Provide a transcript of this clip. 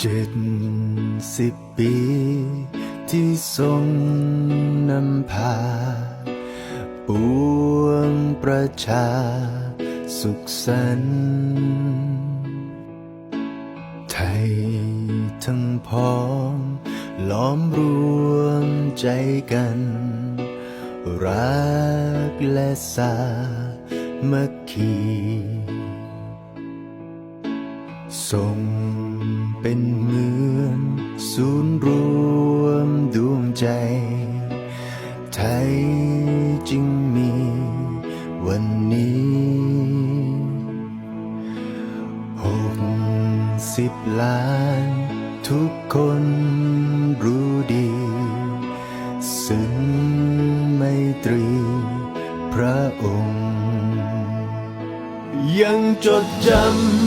เจ็ดสิบปี ที่ทรงนำพา ปวงประชา สุขสันต์ไทยทั้งพ้องล้อมรวมใจกัน รักและสามัคคี ทรงเป็นเหมือนศูนย์รวมดวงใจ ไทยจึงมีวันนี้หกสิบล้านทุกคนรู้ดีซึ่งไมตรีพระองค์ ยังจดจำ